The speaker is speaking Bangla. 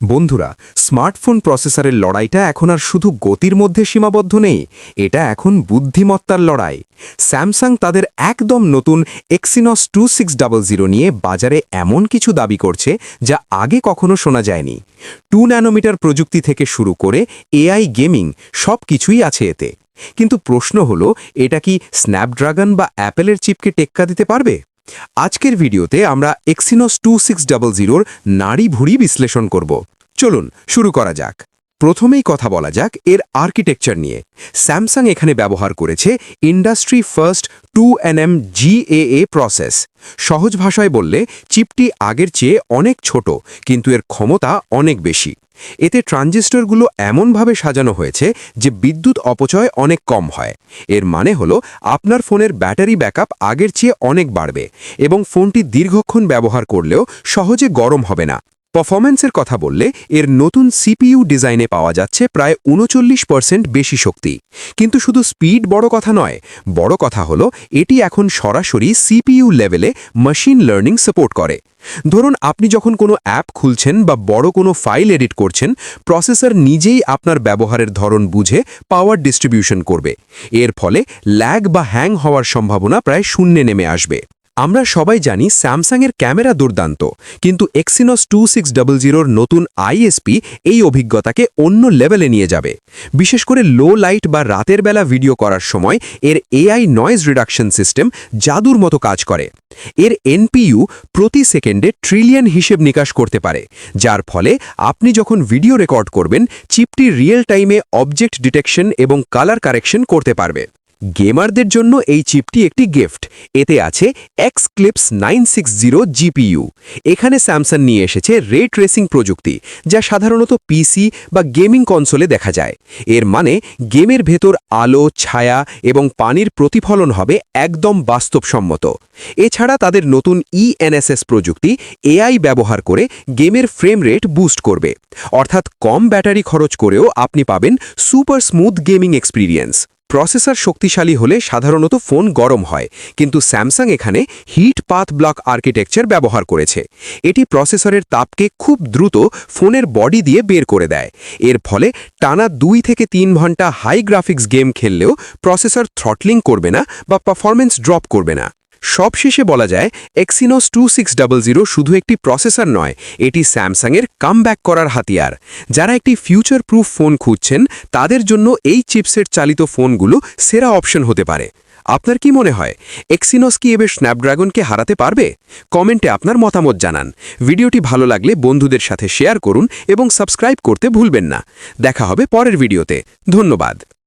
বন্ধুরা, স্মার্টফোন প্রসেসরের লড়াইটা এখন আর শুধু গতির মধ্যে সীমাবদ্ধ নেই, এটা এখন বুদ্ধিমত্তার লড়াই। স্যামসাং তাদের একদম নতুন Exynos two six double zero নিয়ে বাজারে এমন কিছু দাবি করছে যা আগে কখনো শোনা যায়নি। টু ন্যানোমিটার প্রযুক্তি থেকে শুরু করে এআই গেমিং সব কিছুই আছে এতে। কিন্তু প্রশ্ন হলো, এটা কি স্ন্যাপড্রাগন বা অ্যাপেলের চিপকে টেক্কা দিতে পারবে? আজকের ভিডিওতে আমরা এক্সিনোস টু সিক্স ডাবল জিরোর নাড়ি ভুড়ি বিশ্লেষণ করব। চলুন, শুরু করা যাক। প্রথমেই কথা বলা যাক এর আর্কিটেকচার নিয়ে। স্যামসাং এখানে ব্যবহার করেছে industry first two NM GAA process সহজ ভাষায় বললে, চিপটি আগের চেয়ে অনেক ছোট, কিন্তু এর ক্ষমতা অনেক বেশি। এতে ট্রানজিস্টরগুলো এমনভাবে সাজানো হয়েছে যে বিদ্যুৎ অপচয় অনেক কম হয়। এর মানে হলো, আপনার ফোনের ব্যাটারি ব্যাকআপ আগের চেয়ে অনেক বাড়বে এবং ফোনটি দীর্ঘক্ষণ ব্যবহার করলেও সহজে গরম হবে না। পারফরম্যান্সের কথা বললে, এর নতুন সিপিইউ ডিজাইনে পাওয়া যাচ্ছে প্রায় উনচল্লিশ পার্সেন্ট বেশি শক্তি। কিন্তু শুধু স্পিড বড় কথা নয়, বড় কথা হলো, এটি এখন সরাসরি সিপিইউ লেভেলে মেশিন লার্নিং সাপোর্ট করে। ধরুন, আপনি যখন কোনো অ্যাপ খুলছেন বা বড় কোনো ফাইল এডিট করছেন প্রসেসর নিজেই আপনার ব্যবহারের ধরন বুঝে পাওয়ার ডিস্ট্রিবিউশন করবে। এর ফলে ল্যাগ বা হ্যাং হওয়ার সম্ভাবনা প্রায় শূন্যে নেমে আসবে। আমরা সবাই জানি স্যামসাংয়ের ক্যামেরা দুর্দান্ত, কিন্তু এক্সিনস টু সিক্স ডাবল জিরোর নতুন আইএসপি এই অভিজ্ঞতাকে অন্য লেভেলে নিয়ে যাবে। বিশেষ করে লো লাইট বা রাতের বেলা ভিডিও করার সময় এর এআই নয়েজ রিডাকশন সিস্টেম জাদুর মতো কাজ করে। এর এনপিইউ প্রতি সেকেন্ডে ট্রিলিয়ন হিসেব নিকাশ করতে পারে, যার ফলে আপনি যখন ভিডিও রেকর্ড করবেন, চিপটি রিয়েল টাইমে অবজেক্ট ডিটেকশন এবং কালার কারেকশন করতে পারবে। গেমারদের জন্য এই চিপটি একটি গিফট। এতে আছে Xclipse nine six zero GPU. এখানে স্যামসাং নিয়ে এসেছে রে ট্রেসিং প্রযুক্তি, যা সাধারণত পিসি বা গেমিং কনসোলে দেখা যায়। এর মানে গেমের ভেতর আলো, ছায়া এবং পানির প্রতিফলন হবে একদম বাস্তবসম্মত। এছাড়া তাদের নতুন ইএনএসএস প্রযুক্তি এআই ব্যবহার করে গেমের ফ্রেম রেট বুস্ট করবে। অর্থাৎ কম ব্যাটারি খরচ করেও আপনি পাবেন super smooth gaming experience processor শক্তিশালী হলে সাধারণত ফোন গরম হয়, কিন্তু স্যামসাং এখানে হিট পাথ ব্লক আর্কিটেকচার ব্যবহার করেছে। এটি প্রসেসরের তাপকে খুব দ্রুত ফোনের বডি দিয়ে বের করে দেয়। এর ফলে টানা দুই থেকে তিন ঘণ্টা হাই গ্রাফিক্স গেম খেললেও প্রসেসর থ্রটলিং করবে না বা পারফরমেন্স ড্রপ করবে না। সবশেষে বলা যায় এক্সিনোস টু শুধু একটি প্রসেসর নয়, এটি স্যামসাংয়ের কামব্যাক করার হাতিয়ার। যারা একটি ফিউচার প্রুফ ফোন খুঁজছেন, তাদের জন্য এই চিপসেট চালিত ফোনগুলো সেরা অপশন হতে পারে। আপনার কি মনে হয় এক্সিনোস কি এবার স্ন্যাপড্রাগনকে হারাতে পারবে? কমেন্টে আপনার মতামত জানান। ভিডিওটি ভালো লাগলে বন্ধুদের সাথে শেয়ার করুন এবং সাবস্ক্রাইব করতে ভুলবেন না। দেখা হবে পরের ভিডিওতে। ধন্যবাদ।